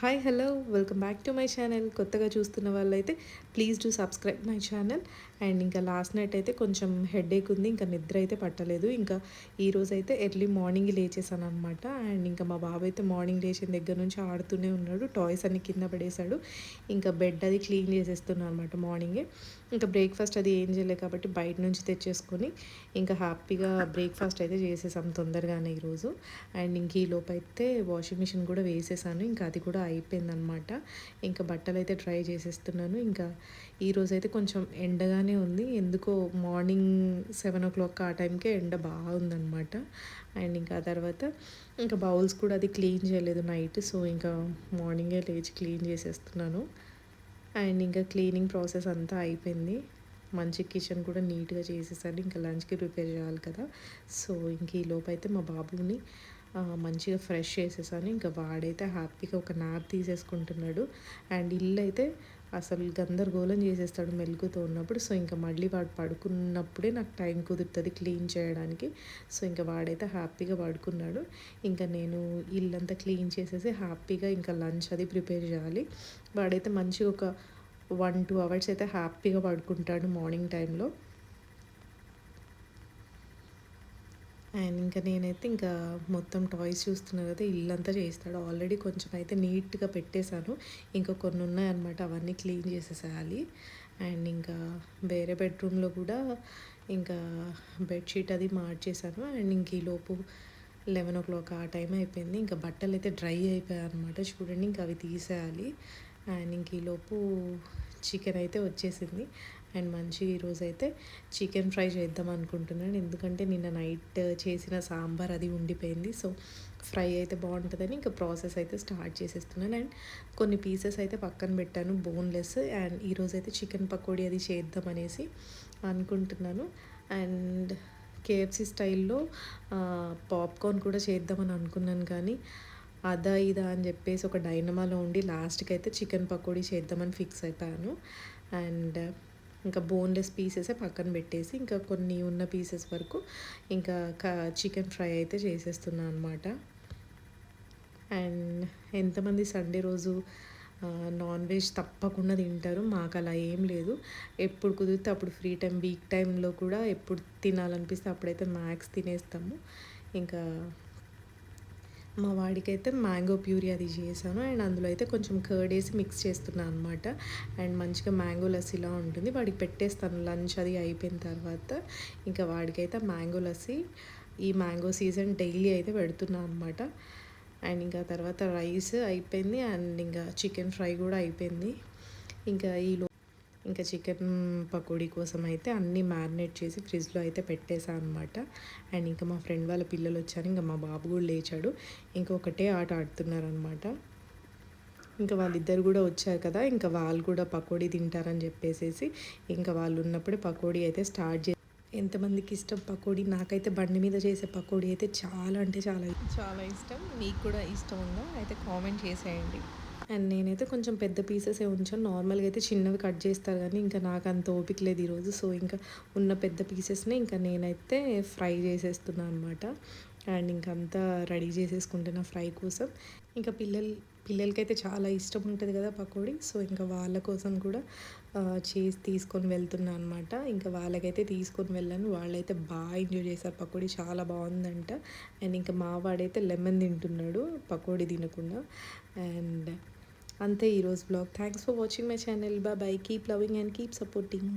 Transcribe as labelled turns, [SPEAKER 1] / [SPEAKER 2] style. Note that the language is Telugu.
[SPEAKER 1] Hi hello welcome back to my channel కొత్తగా చూస్తున్న వాళ్ళైతే please do subscribe my channel and ఇంకా లాస్ట్ నైట్ అయితే కొంచెం హెడేక్ ఉంది ఇంకా నిద్ర అయితే పట్టలేదు. ఇంకా ఈరోజు అయితే ఎర్లీ మార్నింగ్ లేచేసాను అనమాట అండ్ ఇంకా మా బాబు అయితే మార్నింగ్ లేచిన దగ్గర నుంచి ఆడుతూనే ఉన్నాడు. టాయ్స్ అన్ని కింద పడేశాడు. ఇంకా బెడ్ అది క్లీన్ చేసేస్తున్నాను అనమాట మార్నింగే ఇంకా బ్రేక్ఫాస్ట్ అది ఏం చేయలేదు కాబట్టి బయట నుంచి తెచ్చేసుకొని ఇంకా హ్యాపీగా బ్రేక్ఫాస్ట్ అయితే చేసేసాం తొందరగానే ఈరోజు. అండ్ ఇంక ఈ లోపు అయితే వాషింగ్ మిషన్ కూడా వేసేసాను. ఇంకా అది కూడా అయిపోయిందనమాట ఇంకా బట్టలు అయితే ట్రై చేసేస్తున్నాను. ఇంకా ఈరోజు అయితే కొంచెం ఎండగానే ఉంది. ఎందుకో మార్నింగ్ సెవెన్ ఓ క్లాక్ ఆ టైంకే ఎండ బాగుందనమాట అండ్ ఇంకా తర్వాత ఇంకా బౌల్స్ కూడా అది క్లీన్ చేయలేదు నైట్. సో ఇంకా మార్నింగే లేచి క్లీన్ చేసేస్తున్నాను. అండ్ ఇంకా క్లీనింగ్ ప్రాసెస్ అంతా అయిపోయింది. మంచి కిచెన్ కూడా నీట్గా చేసేసాను. ఇంకా లంచ్కి ప్రిపేర్ చేయాలి కదా. సో ఇంక ఈ లోపైతే మా బాబుని మంచిగా ఫ్రెష్ చేసేసాను. ఇంకా వాడైతే హ్యాపీగా ఒక నాప్ తీసేసుకుంటున్నాడు. అండ్ ఇల్లు అయితే అసలు గందరగోళం చేసేస్తాడు మెలుగుతూ ఉన్నప్పుడు. సో ఇంకా మళ్ళీ వాడు పడుకున్నప్పుడే నాకు టైం కుదురుతుంది క్లీన్ చేయడానికి. సో ఇంకా వాడైతే హ్యాపీగా పడుకున్నాడు. ఇంకా నేను ఇల్లంతా క్లీన్ చేసేసి హ్యాపీగా ఇంకా లంచ్ అది ప్రిపేర్ చేయాలి. వాడైతే మంచిగా ఒక వన్ టూ అవర్స్ అయితే హ్యాపీగా పడుకుంటాడు మార్నింగ్ టైంలో. అండ్ ఇంకా నేనైతే ఇంకా మొత్తం టాయ్స్ చూస్తున్నా కదా ఇల్లంతా చేస్తాడు ఆల్రెడీ కొంచెం అయితే నీట్గా పెట్టేశాను. ఇంకా కొన్ని ఉన్నాయన్నమాట అవన్నీ క్లీన్ చేసేసేయాలి. అండ్ ఇంకా వేరే బెడ్రూమ్లో కూడా ఇంకా బెడ్షీట్ అది మార్చేశాను. అండ్ ఇంక ఈలోపు లెవెన్ ఓ క్లాక్ ఆ టైం అయిపోయింది. ఇంకా బట్టలు అయితే డ్రై అయిపోయాయి అనమాట చూడండి ఇంకా అవి తీసేయాలి. అండ్ ఇంక ఈలోపు చికెన్ అయితే వచ్చేసింది. అండ్ మంచి ఈరోజు అయితే చికెన్ ఫ్రై చేద్దాం అనుకుంటున్నాను. ఎందుకంటే నిన్న నైట్ చేసిన సాంబార్ అది ఉండిపోయింది. సో ఫ్రై అయితే బాగుంటుందని ఇంకా ప్రాసెస్ అయితే స్టార్ట్ చేసేస్తున్నాను. అండ్ కొన్ని పీసెస్ అయితే పక్కన పెట్టాను బోన్లెస్. అండ్ ఈరోజు అయితే చికెన్ పకోడీ అది చేద్దాం అనేసి అనుకుంటున్నాను. అండ్ కేఎఫ్సి స్టైల్లో పాప్కార్న్ కూడా చేద్దామని అనుకున్నాను కానీ అదా ఇదా అని చెప్పేసి ఒక డైనమాలో ఉండి లాస్ట్కి అయితే చికెన్ పకోడీ చేద్దామని ఫిక్స్ అయిపోయాను. అండ్ ఇంకా బోన్లెస్ పీసెస్ పక్కన పెట్టేసి ఇంకా కొన్ని ఉన్న పీసెస్ వరకు ఇంకా చికెన్ ఫ్రై అయితే చేసేస్తున్నాను అనమాట అండ్ ఎంతమంది సండే రోజు నాన్ వెజ్ తప్పకుండా తింటారు. మాకు అలా ఏం లేదు. ఎప్పుడు కుదిరితే అప్పుడు ఫ్రీ టైం వీక్ టైంలో కూడా ఎప్పుడు తినాలనిపిస్తే అప్పుడైతే మ్యాక్స్ తినేస్తాము. ఇంకా మా వాడికైతే మ్యాంగో ప్యూరీ అది చేశాను. అండ్ అందులో అయితే కొంచెం కర్డ్ వేసి మిక్స్ చేస్తున్నాను అనమాట అండ్ మంచిగా మ్యాంగో లస్సీలా ఉంటుంది. వాడికి పెట్టేస్తాను. లంచ్ అది అయిపోయిన తర్వాత ఇంకా వాడికైతే మ్యాంగో లస్సీ ఈ మ్యాంగో సీజన్ డైలీ అయితే పెడుతున్నాను అనమాట అండ్ ఇంకా తర్వాత రైస్ అయిపోయింది. అండ్ ఇంకా చికెన్ ఫ్రై కూడా అయిపోయింది. ఇంకా ఈ ఇంకా చికెన్ పకోడీ కోసం అయితే అన్నీ మ్యారినేట్ చేసి ఫ్రిడ్జ్లో అయితే పెట్టేశాను అనమాట అండ్ ఇంకా మా ఫ్రెండ్ వాళ్ళ పిల్లలు వచ్చారు. ఇంకా మా బాబు కూడా లేచాడు. ఇంకొకటే ఆట ఆడుతున్నారనమాట ఇంకా వాళ్ళిద్దరు కూడా వచ్చారు కదా. ఇంకా వాళ్ళు కూడా పకోడీ తింటారని చెప్పేసి ఇంకా వాళ్ళు ఉన్నప్పుడే పకోడీ అయితే స్టార్ట్ చే ఎంతమందికి ఇష్టం పకోడీ? నాకైతే బండి మీద చేసే పకోడీ అయితే చాలా అంటే చాలా చాలా ఇష్టం. మీకు కూడా ఇష్టం ఉందా? అయితే కామెంట్ చేసేయండి. అండ్ నేనైతే కొంచెం పెద్ద పీసెసే ఉంచాను. నార్మల్గా అయితే చిన్నవి కట్ చేస్తారు కానీ ఇంకా నాకు అంత ఓపిక లేదు ఈరోజు సో ఇంకా ఉన్న పెద్ద పీసెస్ని ఇంకా నేనైతే ఫ్రై చేసేస్తున్నాను అనమాట అండ్ ఇంకంతా రెడీ చేసేసుకుంటున్నా ఫ్రై కోసం. ఇంకా పిల్లలు పిల్లలకైతే చాలా ఇష్టం ఉంటుంది కదా పకోడీ. సో ఇంకా వాళ్ళ కోసం కూడా చేసి తీసుకొని వెళ్తున్నా అనమాట ఇంకా వాళ్ళకైతే తీసుకొని వెళ్ళాను. వాళ్ళైతే బాగా ఎంజాయ్ చేశారు. పకోడీ చాలా బాగుందంట. అండ్ ఇంకా మా వాడైతే లెమన్ తింటున్నాడు పకోడీ తినకుండా. అండ్ అంతే ఈరోజు blog. Thanks for watching my channel బా bye keep loving and keep supporting